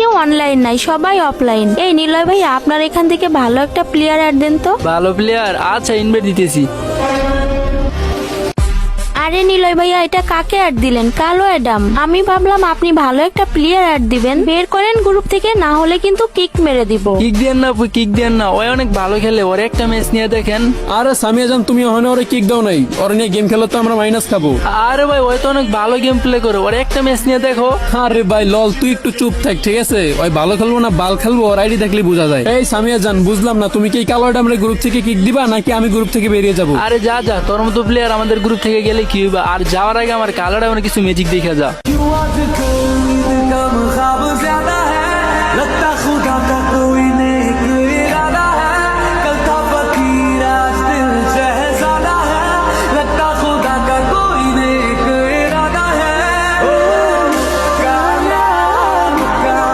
কেউ অনলাইন নাই, সবাই অফলাইন এই নিলয় ভাই আপনার এখান থেকে ভালো একটা প্লেয়ার অ্যাড দেন তো। ভালো প্লেয়ার আচ্ছা ইনভাইট দিতেছি। আরে নিলয় ভাইয়া এটা কাকে অ্যাড দিলেন? কালো অ্যাডাম। আমি ভাবলাম আপনি ভালো একটা প্লেয়ার অ্যাড দিবেন। বের করেন গ্রুপ থেকে না হলে কিন্তু কিক মেরে দিব। কিক দেন না কিক দেন না। ওই অনেক ভালো খেলে ওর একটা ম্যাচ নিয়ে দেখেন। আরে সামিয়া জান তুমি ওখানে ওরে কিক দাও নাই। ওরে নিয়ে গেম খেলো তো আমরা মাইনাস খাব। আরে ভাই ওই তো অনেক ভালো গেম প্লে করে। ওর একটা ম্যাচ নিয়ে দেখো। আরে ভাই লল তুই একটু চুপ থাক ঠিক আছে? ওই ভালো খেলব না বাল খেলব ওর আইডি দেখলে বোঝা যায়। এই সামিয়া জান বুঝলাম না তুমি কি কালো আমরা গ্রুপ থেকে কিক দিবা নাকি আমি গ্রুপ থেকে বেরিয়ে যাব? আরে যা যা তোর মতো প্লেয়ার আমাদের গ্রুপ থেকে গেলে কি কি আর যাওয়ার আগে আমার কালার এমন কিছু ম্যাজিক দেখে যা।